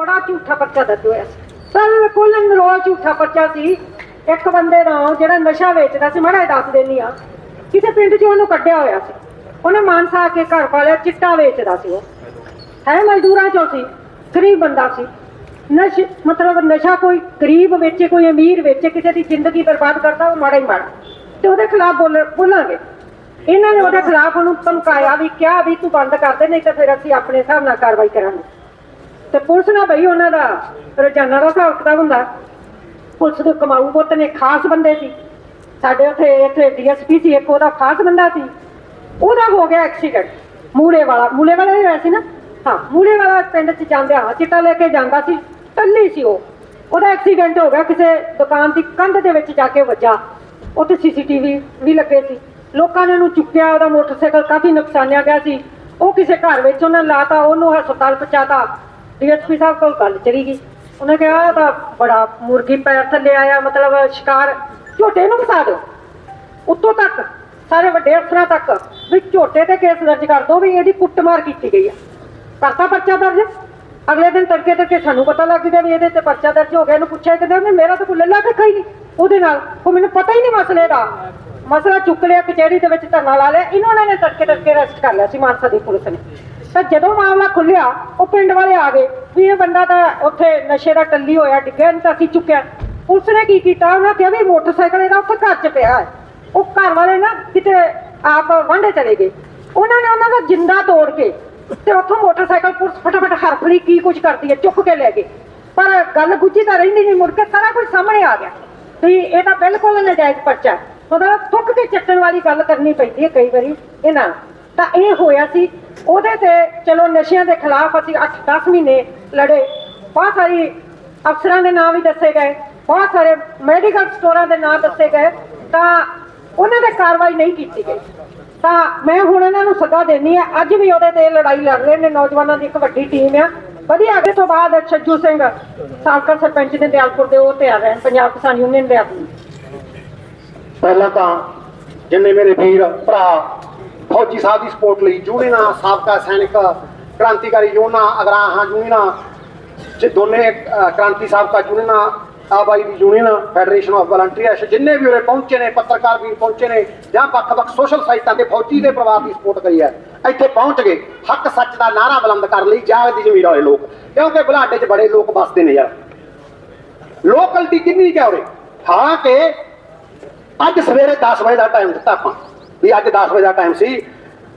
ਬੜਾ ਝੂਠਾ ਪਰਚਾ ਦਰਜ ਹੋਇਆ ਸੀ। ਬਿਲਕੁਲ ਨਰੋਲ ਝੂਠਾ ਪਰਚਾ ਸੀ। ਇੱਕ ਬੰਦੇ ਦਾ ਜਿਹੜਾ ਨਸ਼ਾ ਵੇਚਦਾ ਸੀ, ਮੈਂ ਦੱਸ ਦੇਣੀ ਆ ਕਿਸੇ ਪਿੰਡ 'ਚ ਉਹਨੂੰ ਕੱਢਿਆ ਹੋਇਆ ਸੀ। ਉਹਨੇ ਮਾਨਸਾ ਆ ਕੇ ਘਰ ਵਾਲਿਆ ਚਿੱਟਾ ਵੇਚਦਾ ਸੀ ਉਹ। ਹੈ ਮਜ਼ਦੂਰਾਂ 'ਚੋਂ ਸੀ, ਗਰੀਬ ਬੰਦਾ ਸੀ। ਨਸ਼, ਮਤਲਬ ਨਸ਼ਾ ਕੋਈ ਗਰੀਬ ਵੇਚੇ, ਕੋਈ ਅਮੀਰ ਵੇਚੇ, ਕਿਸੇ ਦੀ ਜ਼ਿੰਦਗੀ ਬਰਬਾਦ ਕਰਦਾ, ਉਹ ਮਾੜਾ ਹੀ ਮਾੜਾ। ਤੇ ਉਹਦੇ ਖਿਲਾਫ ਬੋਲਾਂਗੇ। ਇਹਨਾਂ ਨੇ ਉਹਦੇ ਖਿਲਾਫ ਉਹਨੂੰ ਧਮਕਾਇਆ ਵੀ, ਕਿਹਾ ਵੀ ਤੂੰ ਬੰਦ ਕਰ ਦੇ, ਨਹੀਂ ਤਾਂ ਫਿਰ ਅਸੀਂ ਆਪਣੇ ਹਿਸਾਬ ਨਾਲ ਕਾਰਵਾਈ ਕਰਾਂਗੇ। ਤੇ ਪੁਲਿਸ ਨਾਲ ਬਈ ਉਹਨਾਂ ਦਾ ਰੋਜ਼ਾਨਾ ਦਾ ਹਿਸਾਬ ਕਿਤਾਬ ਹੁੰਦਾ। ਪੁਲਿਸ ਦੇ ਕਮਾਊ ਪੁੱਤ ਨੇ ਖਾਸ ਬੰਦੇ ਸੀ। ਸਾਡੇ ਉੱਥੇ, ਇੱਥੇ ਡੀਐਸਪੀ ਸੀ, ਇੱਕ ਉਹਦਾ ਖਾਸ ਬੰਦਾ ਸੀ। ਉਹਦਾ ਹੋ ਗਿਆ ਐਕਸੀਡੈਂਟ। ਮੂਲੇ ਵਾਲਾ ਮੂਲੇ ਵਾਲਾ ਹੀ ਹੋਇਆ ਸੀ ਨਾ? ਹਾਂ, ਮੂਲੇ ਵਾਲਾ ਪਿੰਡ 'ਚ ਜਾਂਦੇ ਹਾਂ, ਚਿੱਟਾ ਲੈ ਕੇ ਜਾਂਦਾ ਸੀ ਟੱਲੀ ਸੀ ਉਹ। ਉਹਦਾ ਐਕਸੀਡੈਂਟ ਹੋ ਗਿਆ, ਕਿਸੇ ਦੁਕਾਨ ਦੀ ਕੰਧ ਦੇ ਵਿੱਚ ਜਾ ਕੇ ਵੱਜਾ। ਉੱਥੇ ਸੀਸੀਟੀਵੀ ਵੀ ਲੱਗੇ ਸੀ। ਲੋਕਾਂ ਨੇ ਉਹਨੂੰ ਚੁੱਕਿਆ, ਉਹਦਾ ਮੋਟਰਸਾਈਕਲ ਕਾਫੀ ਨੁਕਸਾਨਿਆ ਗਿਆ ਸੀ। ਉਹ ਕਿਸੇ ਘਰ ਵਿੱਚ ਉਹਨਾਂ ਲਾਤਾ, ਉਹਨੂੰ ਹਸਪਤਾਲ ਪਹੁੰਚਾਤਾ। ਡੀਐਸਪੀ ਸਾਹਿਬ ਕੋਲ ਗੱਲ ਚਲੀ ਗਈ। ਉਹਨੇ ਕਿਹਾ ਆਹ ਤਾਂ ਬੜਾ ਮੁਰਗੀ ਪੈਰ ਥੱਲੇ ਆਇਆ, ਮਤਲਬ ਸ਼ਿਕਾਰ। ਝੋਟੇ ਨੂੰ ਫਸਾ ਦਿਓ। ਉੱਤੋਂ ਤੱਕ, ਸਾਰੇ ਵੱਡੇ ਅਫਸਰਾਂ ਤੱਕ, ਵੀ ਝੋਟੇ ਤੇ ਕੇਸ ਦਰਜ ਕਰ ਦੋ ਵੀ ਇਹਦੀ ਕੁੱਟਮਾਰ ਕੀਤੀ ਗਈ ਆ। ਕਰਤਾ ਪਰਚਾ ਦਰਜ? ਅਗਲੇ ਦਿਨ ਤੜਕੇ ਤੜਕੇ ਸਾਨੂੰ ਪਤਾ ਲੱਗ ਗਿਆ ਵੀ ਇਹਦੇ ਤੇ ਪਰਚਾ ਦਰਜ ਹੋ ਗਿਆ। ਇਹਨੂੰ ਪੁੱਛਿਆ ਕਿਤੇ ਉਹਨੇ ਮੇਰਾ ਤਾਂ ਕੋਈ ਲੱਲਾ ਕੱਖਾ ਹੀ ਨਹੀਂ। ਉਹਦੇ ਨਾਲ, ਉਹ ਮੈਨੂੰ ਪਤਾ ਹੀ ਨਹੀਂ ਮਸਲੇ ਦਾ। ਮਸਲਾ ਚੁੱਕ ਲਿਆ, ਕਚਹਿਰੀ ਦੇ ਵਿੱਚ ਧਰਨਾ ਲਾ ਲਿਆ। ਇਹਨਾਂ ਨੇ ਤੜਕੇ ਤੜਕੇ ਅਰੈਸਟ ਕਰ ਲਿਆ ਸੀ ਮਾਨਸਾ ਦੀ ਪੁਲਿਸ ਨੇ। ਤਾਂ ਜਦੋਂ ਮਾਮਲਾ ਖੁੱਲਿਆ ਉਹ ਪਿੰਡ ਵਾਲੇ ਆ ਗਏ ਵੀ ਇਹ ਬੰਦਾ ਤਾਂ ਉੱਥੇ ਨਸ਼ੇ ਦਾ ਟੱਲੀ ਹੋਇਆ, ਡਿੱਗਿਆ ਨਹੀਂ ਤਾਂ ਅਸੀਂ ਚੁੱਕਿਆ। ਪੁਲਿਸ ਨੇ ਕੀ ਕੀਤਾ? ਉਹਨਾਂ ਕਿਹਾ ਵੀ ਮੋਟਰਸਾਈਕਲ ਇਹਦਾ ਉੱਥੇ ਘਰ 'ਚ ਪਿਆ ਹੈ। ਉਹ ਘਰ ਵਾਲੇ ਨਾ ਕਿਤੇ ਆਪ ਵਾਂਢੇ ਚਲੇ ਗਏ। ਉਹਨਾਂ ਨੇ ਉਹਨਾਂ ਦਾ ਜਿੰਦਾ ਤੋੜ ਕੇ ਤੇ ਉੱਥੋਂ ਮੋਟਰਸਾਈਕਲ ਪੁਲਿਸ ਫਟਾਫਟ ਹਰਫਲੀ ਕੀ ਕੁਝ ਕਰਦੀ ਹੈ, ਚੁੱਕ ਕੇ ਲੈ ਗਏ। ਪਰ ਗੱਲ ਗੁੱਝੀ ਤਾਂ ਰਹਿੰਦੀ ਨਹੀਂ ਮੁੜ ਕੇ, ਸਾਰਾ ਕੁਝ ਸਾਹਮਣੇ ਆ ਗਿਆ। ਵੀ ਇਹ ਤਾਂ ਬਿਲਕੁਲ ਨਜਾਇਜ਼ ਪਰਚਾ ਹੈ। ਥੁੱਕ ਕੇ ਚੱਟਣ ਵਾਲੀ ਗੱਲ ਕਰਨੀ ਪੈਂਦੀ ਹੈ ਕਈ ਵਾਰੀ। ਇਹਨਾਂ ਨਾਲ। ਤਾਂ ਇਹ ਹੋਇਆ ਸੀ ਉਹਦੇ ਤੇ ਚਲੋ ਨਸ਼ਿਆਂ ਦੇ ਖਿਲਾਫ ਅਸੀਂ 8-10 ਮਹੀਨੇ ਲੜੇ। ਬਹੁਤ ਸਾਰੀ ਅਫਸਰਾਂ ਦੇ ਨਾਮ ਵੀ ਦੱਸੇ ਗਏ। ਬਹੁਤ ਸਾਰੇ ਮੈਡੀਕਲ ਸਟੋਰਾਂ ਦੇ ਨਾਮ ਦੱਸੇ ਗਏ। ਤਾਂ ਉਹਨਾਂ ਤੇ ਕਾਰਵਾਈ ਨਹੀਂ ਕੀਤੀ ਗਈ। ਤਾਂ ਮੈਂ ਹੁਣ ਇਹਨਾਂ ਨੂੰ ਸੱਦਾ ਦੇਣੀ ਆ ਅੱਜ ਵੀ ਉਹਦੇ ਤੇ ਲੜਾਈ ਲੜ ਰਹੇ ਨੇ। ਨੌਜਵਾਨਾਂ ਦੀ ਇੱਕ ਵੱਡੀ ਟੀਮ ਆ। ਵਧੀਆ, ਅੱਗੇ ਤੋਂ ਬਾਅਦ ਛੱਜੂ ਸਿੰਘ ਸਾਬਕਾ ਸਰਪੰਚ ਨੇ ਦਿਆਲਪੁਰ ਦੇ ਉਹ ਤੇ ਆ ਰਹੇ ਨੇ, ਪੰਜਾਬ ਕਿਸਾਨ ਯੂਨੀਅਨ ਦੇ ਆਗੂ ਪਹਿਲਾਂ ਤਾਂ ਜਿੰਨੇ ਮੇਰੇ ਵੀਰ ਭਰਾ ਫੌਜੀ ਸਾਹਿਬ ਦੀ ਸਪੋਰਟ ਲਈ ਯੂਨੀਅਨਾਂ ਸਾਬਕਾ ਸੈਨਿਕ, ਕ੍ਰਾਂਤੀਕਾਰੀ ਯੂਨੀਅਨਾਂ ਅਗਰਾਹਾਂ ਯੂਨੀਅਨਾਂ ਜੇ ਦੋਨੇ ਕ੍ਰਾਂਤੀ ਸਾਬਕਾ ਯੂਨੀਅਨਾਂ ਆਬਾਈ ਦੀ ਯੂਨੀਅਨ ਫੈਡਰੇਸ਼ਨ ਆਫ ਵਲੰਟੀਅਰਸ ਜਿੰਨੇ ਵੀ ਉਰੇ ਪਹੁੰਚੇ ਨੇ, ਪੱਤਰਕਾਰ ਵੀ ਪਹੁੰਚੇ ਨੇ, ਜਾਂ ਵੱਖ-ਵੱਖ ਸੋਸ਼ਲ ਸਾਈਟਾਂ ਤੇ ਫੌਜੀ ਦੇ ਪਰਿਵਾਰ ਦੀ ਸਪੋਰਟ ਕਰੀ ਹੈ, ਇੱਥੇ ਪਹੁੰਚ ਗਏ, ਹੱਕ ਸੱਚ ਦਾ ਨਾਰਾ ਬੁਲੰਦ ਕਰਨ ਲਈ ਜਾਗ ਦੀ ਜ਼ਮੀਰ ਵਾਲੇ ਲੋਕ, ਕਿਉਂਕਿ ਬੁਲਾਡੇ 'ਚ ਬੜੇ ਲੋਕ ਵੱਸਦੇ ਨੇ ਯਾਰ। ਲੋਕਲਟੀ ਕਿੰਨੀ ਕਿਆ ਉਰੇ? ਹਾਂ ਕਿ ਅੱਜ ਸਵੇਰੇ 10 ਵਜੇ ਦਾ ਟਾਈਮ ਦਿੱਤਾ ਆਪਾਂ। ਵੀ ਅੱਜ 10 ਵਜੇ ਦਾ ਟਾਈਮ ਸੀ।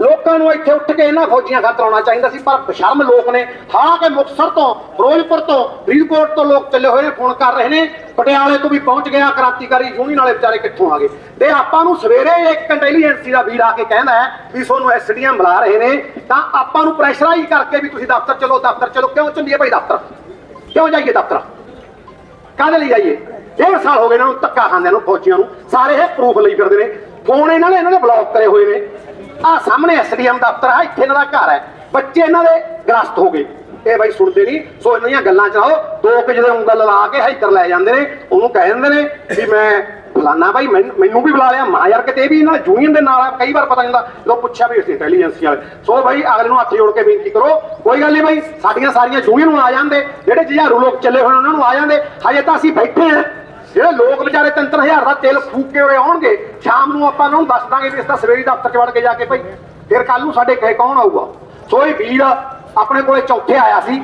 ਲੋਕਾਂ ਨੂੰ ਇੱਥੇ ਉੱਠ ਕੇ ਇਹਨਾਂ ਫੌਜੀਆਂ ਖਾਤਰ ਆਉਣਾ ਚਾਹੀਦਾ ਸੀ, ਪਰ ਸ਼ਰਮ ਲੋਕ ਨੇ। ਹਾਲਾਂਕਿ ਮੁਕਤਸਰ ਤੋਂ, ਫਿਰੋਜ਼ਪੁਰ ਤੋਂ, ਫਰੀਦਕੋਟ ਤੋਂ ਲੋਕ ਚੱਲੇ ਹੋਏ ਨੇ, ਫੋਨ ਕਰ ਰਹੇ ਨੇ। ਪਟਿਆਲੇ ਤੋਂ ਵੀ ਪਹੁੰਚ ਗਿਆ ਕ੍ਰਾਂਤੀਕਾਰੀ ਯੂਨੀਅਨ ਵਾਲੇ ਵਿਚਾਰੇ ਕਿੱਥੋਂ ਆ ਗਏ? ਤੇ ਆਪਾਂ ਨੂੰ ਸਵੇਰੇ ਇੱਕ ਇੰਟੈਲੀਜੈਂਸੀ ਦਾ ਵੀਰ ਆ ਕੇ ਕਹਿੰਦਾ ਹੈ ਵੀ ਤੁਹਾਨੂੰ ਐਸਡੀਐਮ ਬੁਲਾ ਰਹੇ ਨੇ, ਤਾਂ ਆਪਾਂ ਨੂੰ ਪ੍ਰੈਸ਼ਰਾਈਜ਼ ਕਰਕੇ ਵੀ ਤੁਸੀਂ ਦਫ਼ਤਰ ਚਲੋ ਦਫ਼ਤਰ ਚਲੋ। ਕਿਉਂ ਚੱਲੀਏ ਭਾਈ ਦਫ਼ਤਰ? ਕਿਉਂ ਜਾਈਏ ਦਫ਼ਤਰ? ਕਾਹਦੇ ਲਈ ਜਾਈਏ? ਡੇਢ ਸਾਲ ਹੋ ਗਏ ਇਹਨਾਂ ਨੂੰ ਧੱਕਾ ਖਾਂਦਿਆਂ ਨੂੰ, ਫੌਜੀਆਂ ਨੂੰ। ਸਾਰੇ ਇਹ ਪ੍ਰੂਫ ਲਈ ਫਿਰਦੇ ਨੇ। ਫੋਨ ਇਹਨਾਂ ਨੇ ਇਹਨਾਂ ਦੇ ਬਲੌਕ ਕਰੇ ਹੋਏ ਨੇ। ਆਹ ਸਾਹਮਣੇ ਐਸਡੀਐਮ ਦਫ਼ਤਰ ਆ, ਇੱਥੇ ਇਹਨਾਂ ਦਾ ਘਰ ਹੈ। ਬੱਚੇ ਇਹਨਾਂ ਦੇ ਗ੍ਰਸਤ ਹੋ ਗਏ। ਇਹ ਬਾਈ ਸੁਣਦੇ ਨਹੀਂ, ਸੋ ਇਹਨਾਂ ਦੀਆਂ ਗੱਲਾਂ ਚਲਾਓ। ਦੋ ਕਿ ਜਦੋਂ ਉਂਗਲ ਲਾ ਕੇ ਇੱਧਰ ਲੈ ਜਾਂਦੇ ਨੇ, ਉਹਨੂੰ ਕਹਿ ਦਿੰਦੇ ਨੇ ਵੀ ਮੈਂ ਫਲਾਨਾ ਭਾਈ ਮੈਨੂੰ ਵੀ ਬੁਲਾ ਲਿਆ ਮਾਂ ਯਾਰ ਕਿਤੇ ਇਹ ਵੀ ਇਹਨਾਂ ਯੂਨੀਅਨ ਦੇ ਨਾਲ ਕਈ ਵਾਰ ਪਤਾ ਨਹੀਂ ਹੁੰਦਾ ਲੋਕ ਪੁੱਛਿਆ ਵੀ ਅਸੀਂ ਇੰਟੈਲੀਜੈਂਸੀ ਵਾਲੇ। ਸੋ ਬਾਈ ਅਗਲੇ ਨੂੰ ਹੱਥ ਜੋੜ ਕੇ ਬੇਨਤੀ ਕਰੋ, ਕੋਈ ਗੱਲ ਨਹੀਂ ਬਾਈ, ਸਾਡੀਆਂ ਸਾਰੀਆਂ ਯੂਨੀਅਨ ਨੂੰ ਆ ਜਾਂਦੇ, ਜਿਹੜੇ ਜੁਝਾਰੂ ਲੋਕ ਚੱਲੇ ਹੋਏ ਉਹਨਾਂ ਨੂੰ ਆ ਜਾਂਦੇ। ਹਜੇ ਤਾਂ ਅਸੀਂ ਬੈਠੇ ਆ ਜਿਹੜੇ ਲੋਕ ਵਿਚਾਰੇ 3-3000 ਦਾ ਤੇਲ ਫੂਕ ਕੇ ਉਰੇ ਆਉਣਗੇ, ਸ਼ਾਮ ਨੂੰ ਆਪਾਂ ਉਹਨਾਂ ਨੂੰ ਦੱਸ ਦਾਂਗੇ ਵੀ ਇਸ ਤਾਂ ਸਵੇਰੀ ਦਫ਼ਤਰ ਚ ਵੜ ਕੇ ਜਾ ਕੇ ਭਾਈ ਫਿਰ ਕੱਲ ਨੂੰ ਸਾਡੇ ਕਹੇ ਕੌਣ ਆਊਗਾ? ਸੋ ਇਹ ਵੀਰ ਆਪਣੇ ਕੋਲੇ ਚੌਥੇ ਆਇਆ ਸੀ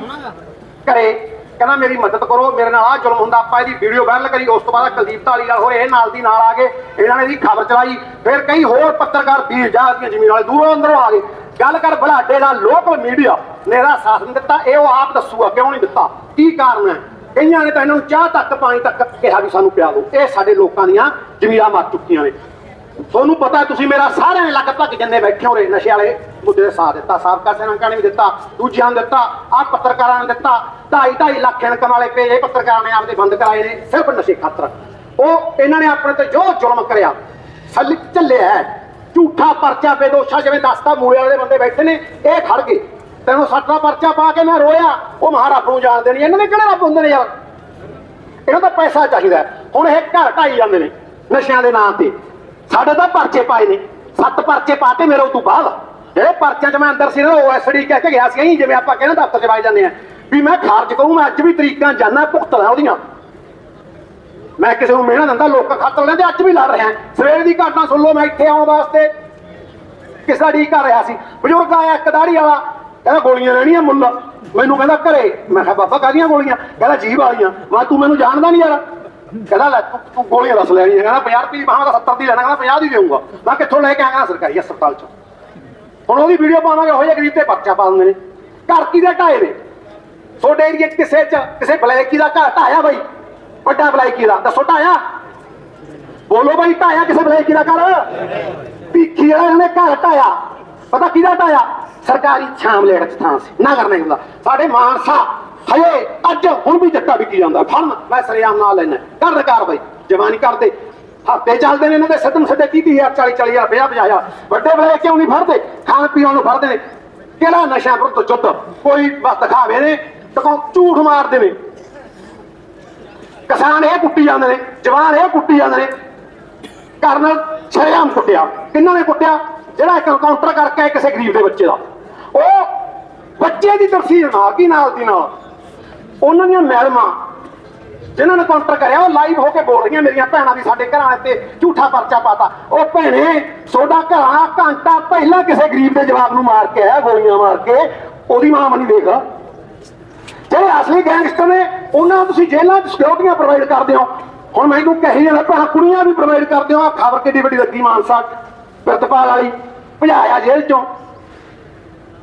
ਘਰੇ, ਕਹਿੰਦਾ ਮੇਰੀ ਮਦਦ ਕਰੋ, ਮੇਰੇ ਨਾਲ ਆ ਜ਼ੁਲਮ ਹੁੰਦਾ, ਆਪਾਂ ਇਹਦੀ ਵੀਡੀਓ ਵਾਇਰਲ ਕਰੀ, ਉਸ ਤੋਂ ਬਾਅਦ ਕੁਲਦੀਪ ਢਾਲੀ ਨਾਲ ਹੋਏ ਇਹ ਨਾਲ ਦੀ ਨਾਲ ਆ ਗਏ, ਇਹਨਾਂ ਨੇ ਇਹਦੀ ਖਬਰ ਚਲਾਈ, ਫਿਰ ਕਈ ਹੋਰ ਪੱਤਰਕਾਰ ਵੀਰ ਜਹਾਜ਼ ਦੀਆਂ ਜ਼ਮੀਨ ਵਾਲੇ ਦੂਰੋਂ ਅੰਦਰੋਂ ਆ ਗਏ। ਗੱਲ ਕਰ ਬਲਾਡੇ ਦਾ ਲੋਕਲ ਮੀਡੀਆ ਨੇ ਇਹਦਾ ਸਾਥ ਨਹੀਂ ਦਿੱਤਾ, ਇਹ ਉਹ ਆਪ ਦੱਸੂਗਾ, ਕਿਉਂ ਨਹੀਂ ਦਿੱਤਾ? ਕੀ ਕਾਰਨ ਹੈ? ਕਈਆਂ ਨੇ ਤਾਂ ਇਹਨਾਂ ਨੂੰ ਚਾਹ ਤੱਕ, ਪਾਣੀ ਤੱਕ ਕਿਹਾ ਵੀ ਸਾਨੂੰ ਪਿਆ ਦਿਓ। ਇਹ ਸਾਡੇ ਲੋਕਾਂ ਦੀਆਂ ਜ਼ਮੀਰਾਂ ਮਰ ਚੁੱਕੀਆਂ ਨੇ। ਤੁਹਾਨੂੰ ਪਤਾ ਤੁਸੀਂ ਮੇਰਾ ਸਾਰਿਆਂ ਨੇ ਲਗਭਗ ਜਿੰਨੇ ਬੈਠੇ ਹੋ ਰਹੇ ਨਸ਼ੇ ਵਾਲੇ। ਮੁੱਦੇ ਦਾ ਸਾਥ ਦਿੱਤਾ, ਸਾਬਕਾ ਸੈਨਿਕਾਂ ਨੇ ਵੀ ਦਿੱਤਾ, ਦੂਜਿਆਂ ਨੇ ਦਿੱਤਾ, ਆਹ ਪੱਤਰਕਾਰਾਂ ਨੇ ਦਿੱਤਾ। 2.5 2.5 ਲੱਖ ਇਨਕਮ ਵਾਲੇ ਪੇਜ ਇਹ ਪੱਤਰਕਾਰਾਂ ਨੇ ਆਪਦੇ ਬੰਦ ਕਰਾਏ ਨੇ, ਸਿਰਫ ਨਸ਼ੇ ਖਾਤਰ। ਉਹ ਇਹਨਾਂ ਨੇ ਆਪਣੇ ਤੇ ਜੋ ਜ਼ੁਲਮ ਕਰਿਆ, ਸੱਲ ਝੱਲਿਆ ਝੂਠਾ ਪਰਚਾ, ਬੇਦੋਸ਼ਾ ਜਿਵੇਂ ਦੱਸਦਾ ਮੂਲੇ ਵਾਲੇ ਬੰਦੇ ਬੈਠੇ ਨੇ, ਇਹ ਖੜ ਗਏ। ਤੈਨੂੰ ਸੱਟ ਦਾ ਪਰਚਾ ਪਾ ਕੇ ਮੈਂ ਰੋਇਆ। ਉਹ ਮਹਾਰਾਜ ਨੂੰ ਜਾਣ ਦੇਣੀ। ਇਹਨਾਂ ਦੇ ਕਿਹੜੇ ਰੱਬ ਹੁੰਦੇ ਨੇ ਯਾਰ? ਇਹਨਾਂ ਦਾ ਪੈਸਾ ਚਾਹੀਦਾ ਹੁਣ ਇਹ ਘਰ ਢਾਈ ਜਾਂਦੇ ਨੇ ਨਸ਼ਿਆਂ ਦੇ ਨਾਂ ਤੇ। ਸਾਡੇ ਤਾਂ ਪਰਚੇ ਪਾਏ ਨੇ। ਸੱਤ ਪਰਚੇ ਪਾਤੇ ਮੇਰੇ ਤੋਂ ਬਾਅਦ। ਜਿਹੜੇ ਪਰਚਿਆਂ 'ਚ ਮੈਂ ਅੰਦਰ ਸੀ ਨਾ ਉਹ ਕਹਿ ਕੇ ਗਿਆ ਸੀ ਜਿਵੇਂ ਆਪਾਂ ਕਹਿੰਦੇ ਦਫ਼ਤਰ 'ਚ ਵਗ ਜਾਂਦੇ ਆ ਵੀ ਮੈਂ ਖਾਰਜ ਕਰੂੰ, ਮੈਂ ਅੱਜ ਵੀ ਤਰੀਕਾਂ ਜਾਣਾ ਭੁਗਤਣਾ ਉਹਦੀਆਂ। ਮੈਂ ਕਿਸੇ ਨੂੰ ਮਿਹਣਾ ਦਿੰਦਾ, ਲੋਕਾਂ ਖਾਤਰ ਲੈਂਦੇ, ਅੱਜ ਵੀ ਲੜ ਰਿਹਾ ਸਵੇਰ ਦੀ ਘਟਨਾ ਸੁਣ ਲਓ, ਮੈਂ ਇੱਥੇ ਆਉਣ ਵਾਸਤੇ। ਕਿਸ ਦਾ ਡੀ ਕਰ ਰਿਹਾ ਸੀ? ਬਜ਼ੁਰਗ ਆਇਆ, ਇੱਕ ਦਾੜੀ ਵਾਲਾ। ਕਹਿੰਦਾ ਗੋਲੀਆਂ ਲੈਣੀਆਂ ਮੁੱਲ। ਮੈਨੂੰ ਕਹਿੰਦਾ ਘਰੇ। ਮੈਂ ਕਿਹਾ, ਬਾਬਾ, ਕਾਹਦੀਆਂ ਗੋਲੀਆਂ? ਕਹਿੰਦਾ ਜੀਭ ਵਾਲੀਆਂ। ਮੈਂ ਤੂੰ ਮੈਨੂੰ ਜਾਣਦਾ ਨਹੀਂ ਯਾਰ? ਕਹਿੰਦਾ, ਲੈ, ਤੂੰ ਤੂੰ ਗੋਲੀਆਂ ਦੱਸ ਲੈਣੀਆਂ ਕਹਿੰਦਾ 50 ਰੁਪਏ ਮਹਾਂ ਦਾ 70 ਦੀ ਲੈਣਾ। ਕਹਿੰਦਾ 50 ਦੀ ਦੇਊਂਗਾ। ਮੈਂ ਕਿੱਥੋਂ ਲੈ ਕੇ ਆਇਆ ਸਰਕਾਰੀ ਹਸਪਤਾਲ ਚ? ਹੁਣ ਉਹਦੀ ਵੀਡੀਓ ਪਾਵਾਂਗੇ, ਉਹ ਜਿਹੇ ਗਰੀਬ ਤੇ ਪਰਚਾ ਪਾ ਦਿੰਦੇ ਨੇ। ਘਰ ਕੀ ਦੇ ਢਾਏ ਨੇ? ਤੁਹਾਡੇ ਏਰੀਏ 'ਚ ਕਿਸੇ ਚ, ਕਿਸੇ ਬਲੈਕੀ ਦਾ ਘਰ ਢਾਇਆ ਬਾਈ? ਵੱਡਾ ਬਲੈਕੀ ਦਾ। ਦੱਸੋ, ਢਾਇਆ? ਬੋਲੋ ਬਾਈ, ਢਾਇਆ ਕਿਸੇ ਬਲੈਕੀ ਦਾ ਘਰ? ਪੀਖੀ ਵਾਲਿਆਂ ਨੇ ਘਰ ਢਾਇਆ। ਪਤਾ ਕਿਹਦਾ ਢਾਇਆ? ਸਰਕਾਰੀ ਛਾਮ ਲੈਣ ਚ ਥਾਂ ਸੀ, ਨਾ ਕਰਨਾ ਹੁੰਦਾ। ਸਾਡੇ ਮਾਨਸਾ ਹਏ ਅੱਜ ਹੁਣ ਵੀ ਜੱਟਾ ਵਿਕੀ ਜਾਂਦਾ, ਫੜਨ। ਮੈਂ ਸਰਿਆਮ ਨਾਲ ਲੈਣਾ ਕਰ ਕਾਰਵਾਈ। ਜਵਾਨੀ ਕਰਦੇ। ਹਫ਼ਤੇ ਚੱਲਦੇ ਨੇ ਇਹਨਾਂ ਦੇ ਸਿੱਧਮ ਸਿੱਧੇ 30 ਹਜ਼ਾਰ 40 40 ਹਜ਼ਾਰ 50 50 ਹਜ਼ਾਰ। ਵੱਡੇ ਬਲੇ ਕਿਉਂ ਨਹੀਂ ਫੜਦੇ? ਖਾਣ ਪੀਣ ਨੂੰ ਫੜਦੇ ਨੇ। ਕਿਹੜਾ ਨਸ਼ਾ ਵਿਰੁੱਧ ਜੁੱਧ ਕੋਈ ਬਸ ਦਿਖਾਵੇ ਨੇ ਤੇ ਝੂਠ ਮਾਰਦੇ ਨੇ। ਕਿਸਾਨ ਇਹ ਕੁੱਟੀ ਜਾਂਦੇ ਨੇ, ਜਵਾਨ ਇਹ ਕੁੱਟੀ ਜਾਂਦੇ ਨੇ। ਕਰਨਲ ਸ਼ਰੇਆਮ ਕੁੱਟਿਆ। ਕਿੰਨਾਂ ਨੇ ਕੁੱਟਿਆ? ਜਿਹੜਾ ਇੱਕ ਕਾਊਂਟਰ ਕਰਕੇ ਕਿਸੇ ਗਰੀਬ ਦੇ ਬੱਚੇ ਦਾ। ਉਹ ਬੱਚੇ ਦੀ ਤਰਸੀਲ ਨਾਲ, ਕੀ ਨਾਲ ਦੀ ਨਾਲ? ਉਹਨਾਂ ਦੀਆਂ ਮੈਡਮਾਂ ਜਿਨ੍ਹਾਂ ਨੇ ਕਾਊਂਟਰ ਕਰਿਆ, ਉਹ ਲਾਈਵ ਹੋ ਕੇ ਬੋਲ ਰਹੀਆਂ ਮੇਰੀਆਂ ਭੈਣਾਂ ਵੀ ਸਾਡੇ ਘਰਾਂ ਤੇ ਝੂਠਾ ਪਰਚਾ ਪਾਤਾ। ਉਹ ਭੈਣੇ, ਤੁਹਾਡਾ ਘਰਾਂ ਘੰਟਾ ਪਹਿਲਾਂ ਕਿਸੇ ਗਰੀਬ ਦੇ ਜਵਾਬ ਨੂੰ ਮਾਰ ਕੇ ਆਇਆ, ਗੋਲੀਆਂ ਮਾਰ ਕੇ। ਉਹਦੀ ਮਾਂ ਮਨੀ ਦੇਖ। ਜਿਹੜੇ ਅਸਲੀ ਗੈਂਗਸਟਰ ਨੇ, ਉਹਨਾਂ ਨੂੰ ਤੁਸੀਂ ਜੇਲ੍ਹਾਂ 'ਚ ਸਿਕਿਉਰਟੀਆਂ ਪ੍ਰੋਵਾਈਡ ਕਰਦੇ ਹੋ। ਹੁਣ ਮੈਨੂੰ ਕਹੀ ਜਾਂਦਾ ਭਾ ਕੁੜੀਆਂ ਵੀ ਪ੍ਰੋਵਾਈਡ ਕਰਦੇ ਹੋ। ਆਹ ਖਬਰ ਕਿੱਡੀ ਵੱਡੀ ਲੱਗੀ ਮਾਨਸਾ ਪ੍ਰਤਪਾਲ ਵਾਲੀ, ਭਜਾਇਆ ਜੇਲ੍ਹ 'ਚੋਂ।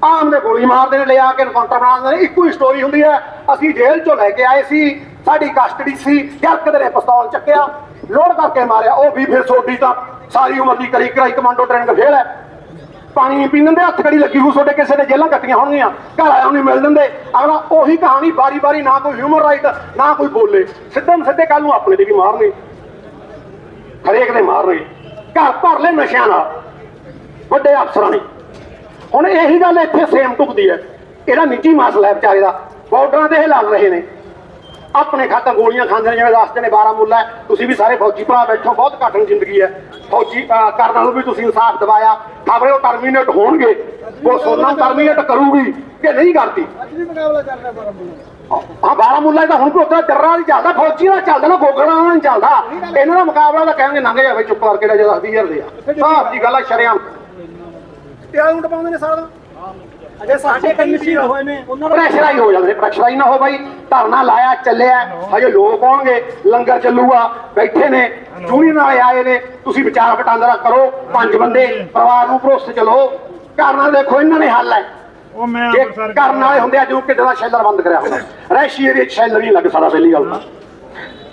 ਆਮ ਦੇ ਗੋਲੀ ਮਾਰਦੇ ਨੇ, ਲਿਆ ਕੇ ਐਨਕਾਊਂਟਰ ਬਣਾ ਦਿੰਦੇ ਨੇ। ਇੱਕੋ ਹੀ ਸਟੋਰੀ ਹੁੰਦੀ ਹੈ, ਅਸੀਂ ਜੇਲ੍ਹ 'ਚੋਂ ਲੈ ਕੇ ਆਏ ਸੀ, ਸਾਡੀ ਕਸਟਡੀ ਸੀ ਜਰਕ ਦੇ ਪਿਸਤੌਲ ਚੱਕਿਆ, ਲੋੜ ਕਰਕੇ ਮਾਰਿਆ, ਉਹ ਵੀ ਫਿਰ ਸੋਡੀ ਤਾਂ ਸਾਰੀ ਉਮਰ ਦੀ ਕਰੀ ਕਰਾਈ, ਕਮਾਂਡੋ ਟ੍ਰੇਨਿੰਗ ਫੇਲ ਹੈ। ਪਾਣੀ ਨਹੀਂ ਪੀਣ ਦਿੰਦੇ ਹੱਥ ਕੜੀ ਲੱਗੀ ਹੋ ਤੁਹਾਡੇ ਕਿਸੇ ਦੇ ਜੇਲਾਂ ਕੱਟੀਆਂ ਹੋਣਗੀਆਂ। ਘਰ ਆਇਆ ਨਹੀਂ ਮਿਲ ਦਿੰਦੇ। ਅਗਲਾ ਉਹੀ ਕਹਾਣੀ ਬਾਰੀ ਬਾਰੀ ਨਾ ਕੋਈ ਹਿਊਮਨ ਰਾਈਟ ਨਾ ਕੋਈ ਬੋਲੇ। ਸਿੱਧੇ ਸਿੱਧੇ ਕੱਲ ਨੂੰ ਆਪਣੇ ਤੇ ਵੀ ਮਾਰਨੇ। ਹਰੇਕ ਦੇ ਮਾਰਨੇ। ਘਰ ਭਰ ਲੈ ਨਸ਼ਿਆਂ ਨਾਲ। ਵੱਡੇ ਅਫਸਰਾਂ ਨੇ। ਹੁਣ ਇਹੀ ਗੱਲ ਇੱਥੇ ਸੇਮ ਟੁਕਦੀ ਹੈ। ਇਹਦਾ ਨਿੱਜੀ ਮਸਲਾ ਹੈ ਵਿਚਾਰੇ ਦਾ। ਬਾਰਡਰਾਂ ਤੇ ਲੜ ਰਹੇ ਨੇ। ਆਪਣੇ ਖਾਤਰ ਗੋਲੀਆਂ ਖਾਂਦੇ ਨੇ ਜਿਵੇਂ ਦੱਸਦੇ ਨੇ 12 ਤੁਸੀਂ ਵੀ ਸਾਰੇ ਫੌਜੀ ਭਰਾ ਬੈਠੋ ਬਹੁਤ ਘਟਣ ਜ਼ਿੰਦਗੀ ਹੈ। ਫੌਜੀ ਅਹ, ਨੂੰ ਵੀ ਤੁਸੀਂ ਇਨਸਾਫ ਦਿਵਾਇਆ। ਖਬਰੇ ਉਹ ਟਰਮੀਨੇਟ ਹੋਣਗੇ। ਉਹ ਸੋਨਾ ਟਰਮੀਨੇਟ ਕਰੂਗੀ ਕਿ ਨਹੀਂ ਕਰਦੀ? ਹਾਂ ਬਾਰਾ ਮੁੱਲਾ ਤਾਂ ਹੁਣ ਕੋਤਾ ਜਰਰਾ ਨਹੀਂ ਚੱਲਦਾ ਫੌਜੀ ਦਾ ਚੱਲਦਾ ਨਾ ਗੋਗੜਾ ਨਾਲ ਨਹੀਂ ਚੱਲਦਾ। ਇਹਨਾਂ ਦਾ ਮੁਕਾਬਲਾ ਤਾਂ ਕਹਿੰਗੇ ਲੰਘ ਜਾ ਬਈ ਚੁੱਪ ਕਰਕੇ ਜਿਹੜਾ 10000 ਦੇ ਆ। ਸਾਫ਼ ਜੀ ਗੱਲ ਆ ਸ਼ਰਿਆਮ। ਤੇ ਆਉਂਟ ਪਾਉਂਦੇ ਨੇ ਸਾਰਾ ਅਜੇ ਸਾਡੇ ਕੰਨੀ ਹੋਏ ਨੇ। ਉਹਨਾਂ ਦਾ ਪ੍ਰੈਸ਼ਰਾਈ ਹੋ ਜਾਂਦੇ ਨੇ ਪ੍ਰੈਸ਼ਰਾਈ ਨਾ ਹੋ ਬਾਈ ਧਰਨਾ ਲਾਇਆ ਚੱਲਿਆ। ਹਜੇ ਲੋਕ ਆਉਣਗੇ ਲੰਗਰ ਚੱਲੂਗਾ ਬੈਠੇ ਨੇ ਯੂਨੀਅਨ ਵਾਲੇ ਆਏ ਨੇ। ਤੁਸੀਂ ਵਿਚਾਰ ਵਟਾਂਦਰਾ ਕਰੋ ਪੰਜ ਬੰਦੇ ਪਰਿਵਾਰ ਨੂੰ ਭਰੋਸੇ ਚਲੋ ਕਰਨਾ ਦੇਖੋ ਇਹਨਾਂ ਨੇ ਹੱਲ ਹੈ। ਉਹ ਮੈਂ ਜੇ ਅੰਮ੍ਰਿਤਸਰ ਕਰਨ ਵਾਲੇ ਹੁੰਦੇ ਆ ਜਿਉਂ ਕਿਤੇ ਦਾ ਸ਼ੈਲਰ ਬੰਦ ਕਰਿਆ ਹੁੰਦਾ। ਰੈਸ਼ੀ ਏਰੀਆ ਚ ਸ਼ੈਲਰ ਨਹੀਂ ਲੱਗ ਸਕਦਾ ਪਹਿਲੀ ਗੱਲ ਤਾਂ।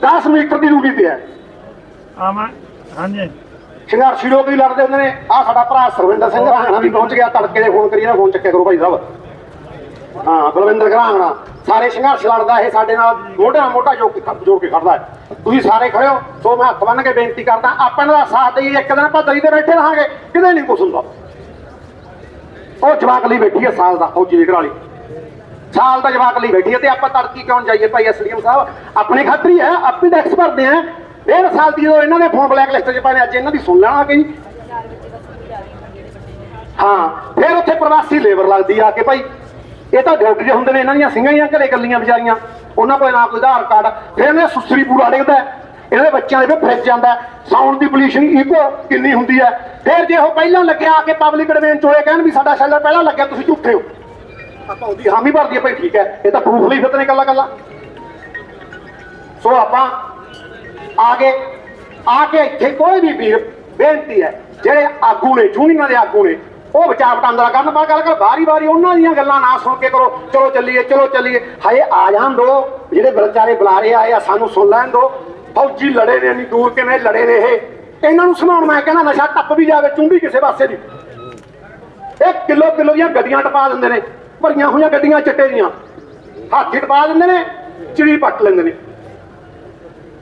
10 ਮੀਟਰ ਦੀ ਦੂਰੀ ਤੇ ਹੈ। ਆਵਾਂ ਹਾਂਜੀ। ਸੰਘਰਸ਼ੀ ਲੋਕ ਵੀ ਲੜਦੇ ਹੁੰਦੇ ਨੇ। ਆ ਸਾਡਾ ਭਰਾ ਸਰਵਿੰਦਰ ਸਿੰਘ ਰਾਣਾ ਵੀ ਪਹੁੰਚ ਗਿਆ। ਤੜਕੇ ਦੇ ਫੋਨ ਕਰੀਏ ਨਾ ਫੋਨ ਚੱਕਿਆ ਕਰੋ ਭਾਈ ਸਾਹਿਬ। ਹਾਂ ਬਲਵਿੰਦਰ ਘਰਾਣਾ ਸਾਰੇ ਸੰਘਰਸ਼ ਲੜਦਾ ਇਹ ਸਾਡੇ ਨਾਲ ਮੋਢੇ ਨਾਲ ਮੋਢਾ ਜੋੜ ਕੇ ਖ- ਜੋੜ ਕੇ ਖੜਦਾ ਹੈ। ਤੁਸੀਂ ਸਾਰੇ ਖੜੇ ਹੋ ਸੋ ਮੈਂ ਹੱਥ ਬੰਨ ਕੇ ਬੇਨਤੀ ਕਰਦਾ ਆਪਾਂ ਇਹਨਾਂ ਦਾ ਸਾਥ ਦੇਈਏ। ਇੱਕ ਦਿਨ ਆਪਾਂ ਦਰੀ ਤੇ ਬੈਠੇ ਰਹਾਂਗੇ। ਕਿਤੇ ਨਹੀਂ ਕੁਛ ਹੁੰਦਾ। ਉਹ ਜਵਾਕ ਲਈ ਬੈਠੀ ਹੈ ਸਾਲ ਦਾ, ਫੌਜੀ ਦੀ ਘਰਾਲੀ ਸਾਲ ਦਾ ਜਵਾਕ ਲਈ ਬੈਠੀ ਹੈ ਤੇ ਆਪਾਂ ਤੜਕੀ ਕਿਉਂ ਜਾਈਏ ਭਾਈ ਐਸਡੀਐਮ ਸਾਹਿਬ? ਆਪਣੇ ਖਾਤਰ ਹੈ, ਆਪੇ ਟੈਕਸ ਭਰਦੇ ਆ ਡੇਢ ਸਾਲ ਦੀ ਜਦੋਂ ਇਹਨਾਂ ਦੇ ਫੋਨ ਬਲੈਕ ਲਿਸਟ 'ਚ ਪਾਣੇ ਅੱਜ ਇਹਨਾਂ ਦੀ ਸੁਣ ਲੈਣਾ ਕਿ ਹਾਂ, ਫਿਰ ਉੱਥੇ ਪ੍ਰਵਾਸੀ ਲੇਬਰ ਲੱਗਦੀ ਆ ਕੇ ਭਾਈ। ਇਹ ਤਾਂ ਡਿਊਟੀ ਹੁੰਦੇ ਨੇ, ਇਹਨਾਂ ਦੀਆਂ ਸਿੰਘਾਂ ਦੀਆਂ ਘਰੇ ਗੱਲੀਆਂ ਵਿਚਾਰੀਆਂ। ਉਹਨਾਂ ਕੋਲ ਨਾ ਕੋਈ ਆਧਾਰ ਕਾਰਡ। ਫਿਰ ਇਹਨੇ ਸੁਸਰੀ ਪੂਰਾ ਡਿੱਗਦਾ ਹੈ। ਬੱਚਿਆਂ ਦੇ ਵੀ ਫ੍ਰਿਜ ਜਾਂਦਾ ਸਾਊਂਡ ਦੀ ਪੋਲੂਸ਼ਨ ਇਕੋ ਕਿੰਨੀ ਹੁੰਦੀ ਹੈ। ਫਿਰ ਜੇ ਉਹ ਪਹਿਲਾਂ ਲੱਗਿਆ, ਆ ਕੇ ਪਬਲਿਕ ਡੋਮੇਨ 'ਚ ਹੋਏ ਕਹਿਣ ਵੀ ਸਾਡਾ ਸ਼ੈਲਰ ਪਹਿਲਾਂ ਲੱਗਿਆ, ਤੁਸੀਂ ਝੂਠੇ ਹੋ। ਆਪਾਂ ਉਹਦੀ ਹਾਮੀ ਭਰਦੀ ਹੈ ਭਾਈ, ਠੀਕ ਹੈ। ਇਹ ਤਾਂ ਪ੍ਰੂਫ ਲਈ ਫਿਰਦੇ ਨੇ ਕੱਲਾ ਕੱਲਾ ਸੋ ਆਪਾਂ ਆ ਕੇ ਆ ਕੇ ਇੱਥੇ ਕੋਈ ਵੀ ਵੀਰ ਬੇਨਤੀ ਹੈ, ਜਿਹੜੇ ਆਗੂ ਨੇ ਯੂਨੀਅਨਾਂ ਦੇ ਆਗੂ ਨੇ, ਉਹ ਵਿਚਾਰ ਵਟਾਂਦਰਾ ਕਰਨ ਪਰ ਗੱਲ ਕਰ ਬਾਰੀ ਬਾਰੀ ਉਹਨਾਂ ਦੀਆਂ ਗੱਲਾਂ ਨਾ ਸੁਣ ਕੇ ਕਰੋ। ਚਲੋ ਚੱਲੀਏ ਚਲੋ ਚੱਲੀਏ। ਹਾਏ, ਆ ਜਾਣ ਦੋ। ਜਿਹੜੇ ਵਿਚਾਰੇ ਬੁਲਾਰੇ ਆਏ ਆ ਸਾਨੂੰ ਸੁਣ ਲੈਣ ਦੋ। ਫੌਜੀ ਲੜੇ ਨੇ ਨਹੀਂ ਦੂਰ ਕਿਵੇਂ ਲੜੇ ਨੇ ਇਹ? ਇਹਨਾਂ ਨੂੰ ਸੁਣਾਉਣ ਮੈਂ ਕਹਿੰਦਾ ਨਸ਼ਾ ਟੱਪ ਵੀ ਜਾਵੇ ਚੁੰਡੀ ਕਿਸੇ ਪਾਸੇ ਦੀ। ਇੱਕ ਕਿਲੋ ਕਿਲੋ ਦੀਆਂ ਗੱਡੀਆਂ ਟਪਾ ਦਿੰਦੇ ਨੇ ਭਰੀਆਂ ਹੋਈਆਂ ਗੱਡੀਆਂ ਚਿੱਟੇ ਦੀਆਂ। ਹਾਥੀ ਟਪਾ ਦਿੰਦੇ ਨੇ ਚਿੜੀ ਪੱਟ ਲੈਂਦੇ ਨੇ।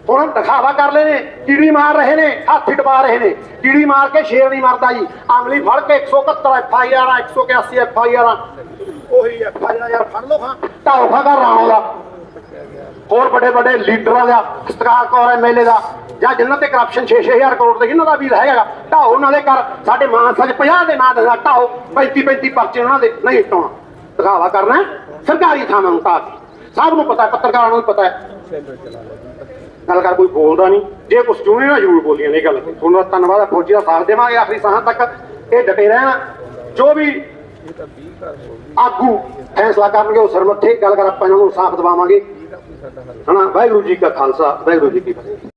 ਹੁਣ ਦਿਖਾਵਾ ਕਰ ਲਏ ਨੇ ਕੀੜੀ ਮਾਰ ਰਹੇ ਨੇ ਹਾਥੀ ਟਪਾ ਰਹੇ ਨੇ। ਕੀੜੀ ਮਾਰ ਕੇ ਸ਼ੇਰ ਨਹੀਂ ਮਰਦਾ ਜੀ। ਅਮਲੀ ਫੜ ਕੇ 171 F I R 181 F I R. ਉਹੀ ਐਫ ਆਈ ਆਰ ਫੜ ਲਓ ਹਾਂ। ਢਾਓ ਖਾ ਰਾਣੋ ਦਾ। ਹੋਰ ਵੱਡੇ ਵੱਡੇ ਲੀਡਰਾਂ ਦਾ, ਸਤਕਾਰ ਕੌਰ ਐਮਐਲਏ ਦਾ, ਜਾਂ ਜਿਨ੍ਹਾਂ ਤੇ ਕਰਪਸ਼ਨ 6-6000 ਕਰੋੜ ਦੇ ਜਿਨ੍ਹਾਂ ਦਾ ਵੀ ਹੈਗਾ ਢਾਓ ਉਹਨਾਂ ਦੇ ਕਰ ਸਾਡੇ ਮਾਨਸਾ 50 ਦੇ ਨਾਂ ਦੇ ਢਾਓ 35 35 ਪਰਚੇ ਉਹਨਾਂ ਦੇ ਨਹੀਂ ਟਾਉਣਾ ਦਿਖਾਵਾ ਕਰਨਾ ਸਰਕਾਰੀ ਥਾਵਾਂ ਨੂੰ ਢਾਹ ਸਭ ਨੂੰ ਪਤਾ ਹੈ, ਪੱਤਰਕਾਰਾਂ ਨੂੰ ਪਤਾ ਹੈ। ਗੱਲ ਕਰ, ਕੋਈ ਬੋਲਦਾ ਨਹੀਂ, ਜੇ ਕੁਛ ਜੂਨੇ ਨਾ ਜ਼ਰੂਰ ਬੋਲੀਆਂ ਇਹ ਗੱਲ। ਤੁਹਾਨੂੰ ਧੰਨਵਾਦ, ਫੌਜੀ ਦਾ ਸਾਥ ਦੇਵਾਂਗੇ, ਆਖਰੀ ਸਾਹਾਂ ਤੱਕ ਇਹ ਡਟੇ ਰਹਿਣਾ। ਜੋ ਵੀ ਆਗੂ ਫੈਸਲਾ ਕਰਨਗੇ ਉਹ ਸਰਮੱਥੇ ਗੱਲ ਕਰ ਆਪਾਂ ਇਹਨਾਂ ਨੂੰ ਸਾਥ ਦਵਾਵਾਂਗੇ। ਹਨਾ ਵਾਹਿਗੁਰੂ ਜੀ ਕਾ ਖਾਲਸਾ ਵਾਹਿਗੁਰੂ ਜੀ ਕੀ ਫਤਿਹ।